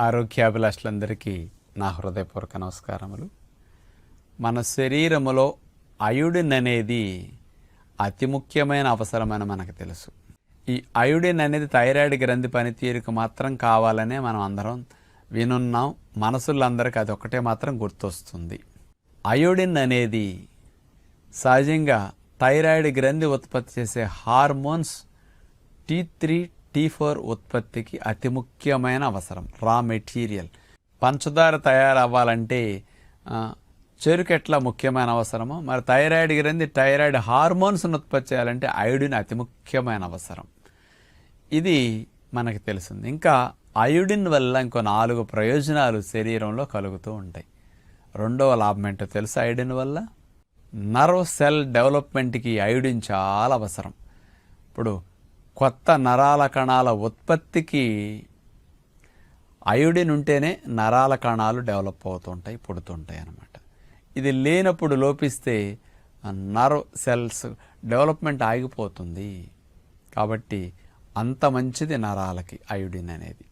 ఆరోగ్యాభిలాషులందరికీ నా హృదయపూర్వక నమస్కారములు. మన శరీరములో అయోడిన్ అనేది అతి ముఖ్యమైన అవసరమని మనకు తెలుసు. ఈ అయోడిన్ అనేది థైరాయిడ్ గ్రంథి పనితీరుకు మాత్రం కావాలనే మనం అందరం వినున్నాం. మనసులందరికీ అది ఒకటే మాత్రం గుర్తొస్తుంది. అయోడిన్ అనేది సహజంగా థైరాయిడ్ గ్రంథి ఉత్పత్తి చేసే hormones T three T four ఉత్పత్తికి అతి ముఖ్యమైన అవసరం రా మెటీరియల్. పంచదార తయారవ్వాలంటే చెరుకు ఎట్లా ముఖ్యమైన అవసరమో. మరి థైరాయిడ్ గ్రంథి థైరాయిడ్ హార్మోన్స్ను ఉత్పత్తి చేయాలంటే అయోడిన్ అతి ముఖ్యమైన అవసరం. ఇది మనకు తెలిసింది. ఇంకా అయోడిన్ వల్ల ఇంకో నాలుగు ప్రయోజనాలు శరీరంలో కలుగుతూ ఉంటాయి. రెండవ లాభం ఏంటో తెలుసు అయోడిన్ వల్ల? నర్వ్ సెల్ డెవలప్మెంట్కి అయోడిన్ చాలా అవసరం. ఇప్పుడు కొత్త నరాల కణాల ఉత్పత్తికి అయోడిన్ ఉంటేనే నరాల కణాలు డెవలప్ అవుతుంటాయి పుడుతుంటాయి అన్నమాట. ఇది లేనప్పుడు లోపిస్తే నర్వ్ సెల్స్ డెవలప్మెంట్ ఆగిపోతుంది. కాబట్టి అంత మంచిది నరాలకి అయోడిన్ అనేది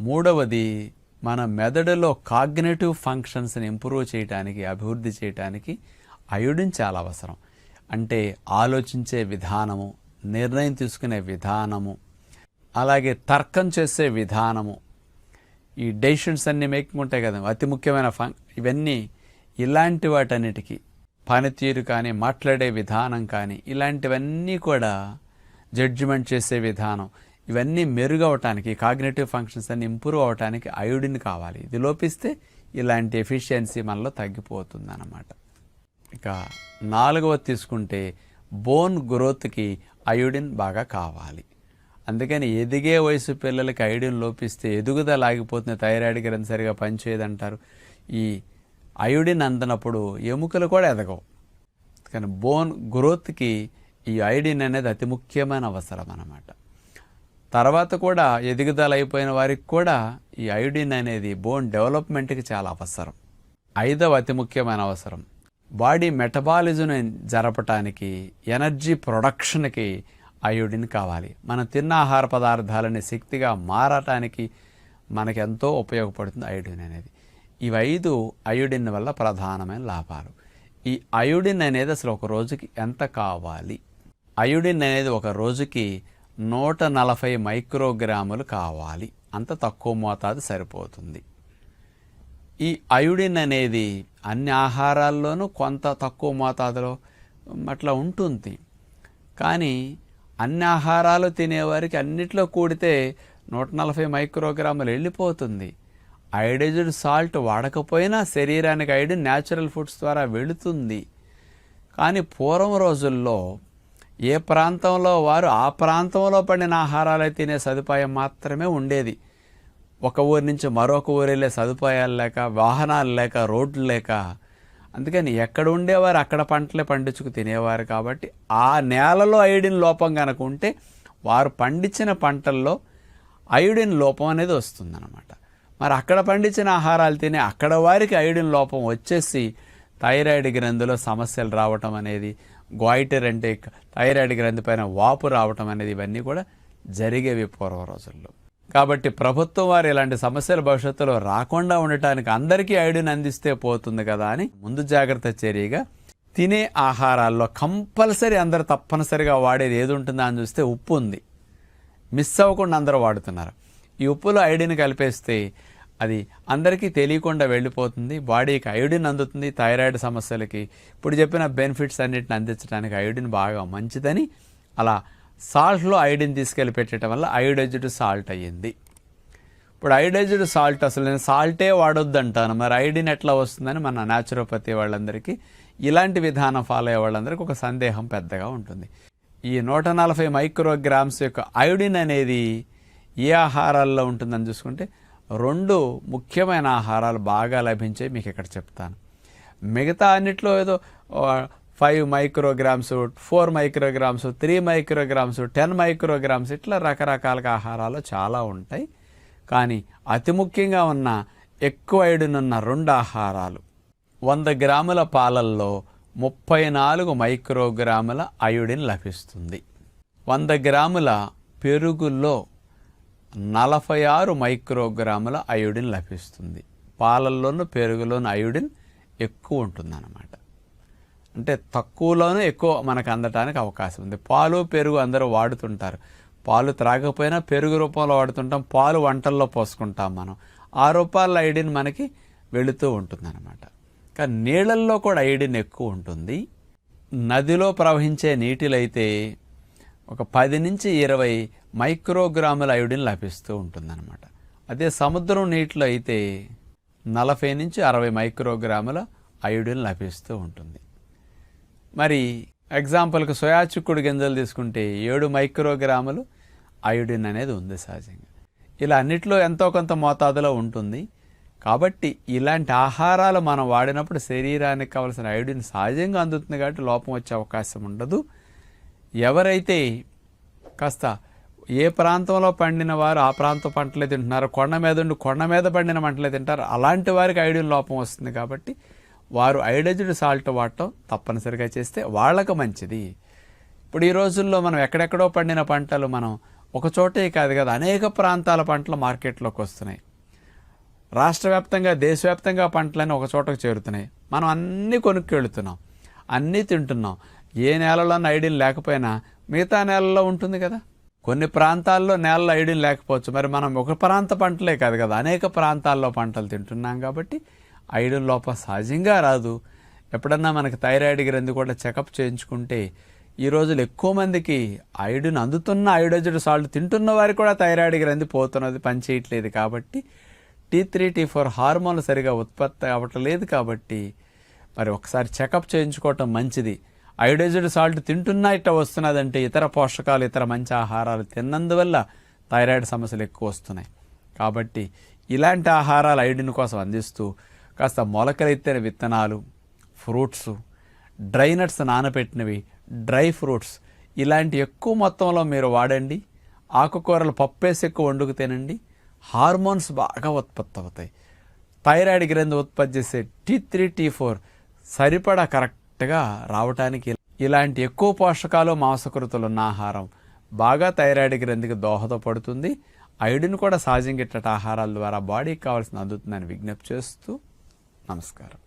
మూడవది మన మెదడులో కాగ్నేటివ్ ఫంక్షన్స్ని ఇంప్రూవ్ చేయడానికి అభివృద్ధి చేయడానికి అయోడిన్ చాలా అవసరం. అంటే ఆలోచించే విధానము నిర్ణయం తీసుకునే విధానము అలాగే తర్కం చేసే విధానము. ఈ డెసిషన్స్ అన్నీ మేకింగ్ ఉంటాయి కదా అతి ముఖ్యమైన ఫం ఇవన్నీ ఇలాంటి వాటన్నిటికీ పనితీరు కానీ మాట్లాడే విధానం కానీ ఇలాంటివన్నీ కూడా జడ్జిమెంట్ చేసే విధానం ఇవన్నీ మెరుగవటానికి కాగ్నేటివ్ ఫంక్షన్స్ అన్ని ఇంప్రూవ్ అవటానికి అయోడిన్ కావాలి. ఇది లోపిస్తే ఇలాంటి ఎఫిషియన్సీ మనలో తగ్గిపోతుంది అన్నమాట ఇక నాలుగవది తీసుకుంటే బోన్ గ్రోత్కి అయోడిన్ బాగా కావాలి. అందుకని ఎదిగే వయసు పిల్లలకి అయోడిన్ లోపిస్తే ఎదుగుదల ఆగిపోతుంది థైరాయిడ్ గ్రంథి సరిగా పనిచేయదంటారు. ఈ అయోడిన్ అందనప్పుడు ఎముకలు కూడా ఎదగవు. కానీ బోన్ గ్రోత్కి ఈ అయోడిన్ అనేది అతి ముఖ్యమైన అవసరం అన్నమాట. తర్వాత కూడా ఎదుగుదల అయిపోయిన వారికి కూడా ఈ అయోడిన్ అనేది బోన్ డెవలప్మెంట్కి చాలా అవసరం. ఐదవ అతి ముఖ్యమైన అవసరం. బాడీ మెటబాలిజంని జరపటానికి ఎనర్జీ ప్రొడక్షన్కి అయోడిన్ కావాలి. మనం తిన్న ఆహార పదార్థాలని శక్తిగా మారటానికి మనకి ఎంతో ఉపయోగపడుతుంది అయోడిన్ అనేది. ఇవి ఐదు అయోడిన్ వల్ల ప్రధానమైన లాభాలు. ఈ అయోడిన్ అనేది అసలు ఒక రోజుకి ఎంత కావాలి? అయోడిన్ అనేది ఒక రోజుకి నూట నలభై మైక్రోగ్రాములు కావాలి. అంత తక్కువ మోతాదు సరిపోతుంది. ఈ అయోడిన్ అనేది అన్ని ఆహారాల్లోనూ కొంత తక్కువ మోతాదులో అట్లా ఉంటుంది. కానీ అన్ని ఆహారాలు తినేవారికి అన్నిట్లో కూడితే నూట నలభై మైక్రోగ్రాములు వెళ్ళిపోతుంది. ఐడైజ్డ్ సాల్ట్ వాడకపోయినా శరీరానికి ఐడిన్ న్యాచురల్ ఫుడ్స్ ద్వారా వెళుతుంది. కానీ పూర్వం రోజుల్లో ఏ ప్రాంతంలో వారు ఆ ప్రాంతంలో పండిన ఆహారాలు తినే సదుపాయం మాత్రమే ఉండేది. ఒక ఊరి నుంచి మరొక ఊరు వెళ్ళే సదుపాయాలు లేక వాహనాలు లేక రోడ్లు లేక అందుకని ఎక్కడ ఉండేవారు అక్కడ పంటలే పండించుకు తినేవారు కాబట్టి ఆ నేలలో అయోడిన్ లోపం కనుక ఉంటే వారు పండించిన పంటల్లో అయోడిన్ లోపం అనేది వస్తుందన్నమాట. మరి అక్కడ పండించిన ఆహారాలు తినే అక్కడ వారికి అయోడిన్ లోపం వచ్చేసి థైరాయిడ్ గ్రంథిలో సమస్యలు రావటం అనేది గ్వాయిటర్ అంటే థైరాయిడ్ గ్రంథి పైన వాపు రావటం అనేది ఇవన్నీ కూడా జరిగేవి పూర్వ రోజుల్లో. కాబట్టి ప్రభుత్వం వారు ఇలాంటి సమస్యలు భవిష్యత్తులో రాకుండా ఉండటానికి అందరికీ ఐడిని అందిస్తే పోతుంది కదా అని ముందు జాగ్రత్త చర్యగా తినే ఆహారాల్లో కంపల్సరీ అందరు తప్పనిసరిగా వాడేది ఏది ఉంటుందా అని చూస్తే ఉప్పు ఉంది. మిస్ అవ్వకుండా అందరూ వాడుతున్నారు. ఈ ఉప్పులో ఐడిని కలిపేస్తే అది అందరికీ తెలియకుండా వెళ్ళిపోతుంది. బాడీకి అయోడిన్ అందుతుంది థైరాయిడ్ సమస్యలకి. ఇప్పుడు చెప్పిన బెనిఫిట్స్ అన్నిటిని అందించడానికి అయోడిన్ బాగా మంచిదని అలా సాల్ట్లో ఐడిన్ తీసుకెళ్ళి పెట్టడం వల్ల అయోడైజ్డ్ సాల్ట్ అయ్యింది. ఇప్పుడు అయోడైజ్డ్ సాల్ట్ అసలు నేను సాల్టే వాడొద్దు అంటాను మరి ఐడిన్ ఎట్లా వస్తుందని మన న్యాచురోపతి వాళ్ళందరికీ ఇలాంటి విధానం ఫాలో అయ్యే వాళ్ళందరికీ ఒక సందేహం పెద్దగా ఉంటుంది. ఈ నూట నలభై మైక్రోగ్రామ్స్ యొక్క అయోడిన్ అనేది ఏ ఆహారాల్లో ఉంటుందని చూసుకుంటే రెండు ముఖ్యమైన ఆహారాలు బాగా లభించే మీకు ఇక్కడ చెప్తాను. మిగతా అన్నిట్లో ఏదో five micrograms four micrograms three micrograms ten micrograms ఇట్లా రకరకాలుగా ఆహారాలు చాలా ఉంటాయి. కానీ అతి ముఖ్యంగా ఉన్న ఎక్కువ ఐడిన్ ఉన్న రెండు ఆహారాలు వంద గ్రాముల పాలల్లో ముప్పై నాలుగు మైక్రోగ్రాముల అయోడిన్ లభిస్తుంది. వంద గ్రాముల పెరుగులో నలభై ఆరు మైక్రోగ్రాముల అయోడిన్ లభిస్తుంది. పాలల్లోనూ పెరుగులోనూ అయోడిన్ ఎక్కువ ఉంటుందన్నమాట. అంటే తక్కువలోనే ఎక్కువ మనకు అందటానికి అవకాశం ఉంది. పాలు పెరుగు అందరూ వాడుతుంటారు. పాలు త్రాగకపోయినా పెరుగు రూపంలో వాడుతుంటాం. పాలు వంటల్లో పోసుకుంటాం మనం. ఆ రూపాయల ఐడిన్ మనకి వెళుతూ ఉంటుందన్నమాట. కానీ నీళ్ళల్లో కూడా ఐడిన్ ఎక్కువ ఉంటుంది. నదిలో ప్రవహించే నీటిలో అయితే ఒక పది నుంచి ఇరవై మైక్రోగ్రాముల ఐడిన్ లభిస్తూ ఉంటుందన్నమాట. అదే సముద్రం నీటిలో అయితే నలభై నుంచి అరవై మైక్రోగ్రాముల అయోడిన్ లభిస్తూ ఉంటుంది. మరి ఎగ్జాంపుల్కి సోయా చిక్కుడు గింజలు తీసుకుంటే ఏడు మైక్రోగ్రాములు అయోడిన్ అనేది ఉంది సహజంగా. ఇలా అన్నిట్లో ఎంతో కొంత మోతాదులో ఉంటుంది. కాబట్టి ఇలాంటి ఆహారాలు మనం వాడినప్పుడు శరీరానికి కావాల్సిన అయోడిన్ సహజంగా అందుతుంది కాబట్టి లోపం వచ్చే అవకాశం ఉండదు. ఎవరైతే కాస్త ఏ ప్రాంతంలో పండిన వారు ఆ ప్రాంతం పంటలే తింటున్నారు కొండ మీద ఉండి కొండ మీద పండిన పంటలే తింటారు అలాంటి వారికి అయోడిన్ లోపం వస్తుంది కాబట్టి వారు ఐడైజ్డ్ సాల్ట్ వాడటం తప్పనిసరిగా చేస్తే వాళ్ళకు మంచిది. ఇప్పుడు ఈ రోజుల్లో మనం ఎక్కడెక్కడో పండిన పంటలు మనం ఒకచోటే కాదు కదా అనేక ప్రాంతాల పంటలు మార్కెట్లోకి వస్తున్నాయి. రాష్ట్ర వ్యాప్తంగా దేశవ్యాప్తంగా పంటలన్నీ ఒక చోటకు చేరుతున్నాయి. మనం అన్నీ కొనుక్కెళ్తున్నాం అన్నీ తింటున్నాం. ఏ నేలలో ఐడిన్ లేకపోయినా మిగతా నేలలో ఉంటుంది కదా. కొన్ని ప్రాంతాల్లో నేలలో ఐడిన్ లేకపోవచ్చు. మరి మనం ఒక ప్రాంత పంటలే కాదు కదా అనేక ప్రాంతాల్లో పంటలు తింటున్నాం కాబట్టి ఐడిన్ లోపం సహజంగా రాదు. ఎప్పుడన్నా మనకు థైరాయిడ్ గ్రంథి కూడా చెకప్ చేయించుకుంటే ఈ రోజులు ఎక్కువ మందికి ఐడిన్ అందుతున్న ఐడోజెడ్ సాల్ట్ తింటున్న వారికి కూడా థైరాయిడ్ గ్రంథి పోతున్నది పనిచేయట్లేదు కాబట్టి టీ త్రీ టీ ఫోర్ హార్మోన్లు సరిగా ఉత్పత్తి అవ్వట్లేదు కాబట్టి మరి ఒకసారి చెకప్ చేయించుకోవటం మంచిది. అయోడైజ్డ్ సాల్ట్ తింటున్నా ఇట్ట వస్తున్నదంటే ఇతర పోషకాలు ఇతర మంచి ఆహారాలు తిన్నందువల్ల థైరాయిడ్ సమస్యలు ఎక్కువ వస్తున్నాయి. కాబట్టి ఇలాంటి ఆహారాలు ఐడిన్ కోసం అందిస్తూ కాస్త మొలకలెత్తిన విత్తనాలు ఫ్రూట్స్ డ్రై నట్స్ నానబెట్టినవి డ్రై ఫ్రూట్స్. ఇలాంటి ఎక్కువ మొత్తంలో మీరు వాడండి. ఆకుకూరలు పప్పేసి ఎక్కువ వండుకు తినండి. హార్మోన్స్ బాగా ఉత్పత్తి అవుతాయి థైరాయిడ్ గ్రంథి ఉత్పత్తి చేసే టీ త్రీ టీ ఫోర్ సరిపడా కరెక్ట్గా రావటానికి ఇలాంటి ఎక్కువ పోషకాలు మాంసకృతులు ఉన్న ఆహారం బాగా థైరాయిడ్ గ్రంథికి దోహదపడుతుంది. ఐడిన్ కూడా సహజంగా ఇట్టటి ఆహారాల ద్వారా బాడీకి కావాల్సిన అందుతుందని విజ్ఞప్తి చేస్తూ നമസ്കാരം.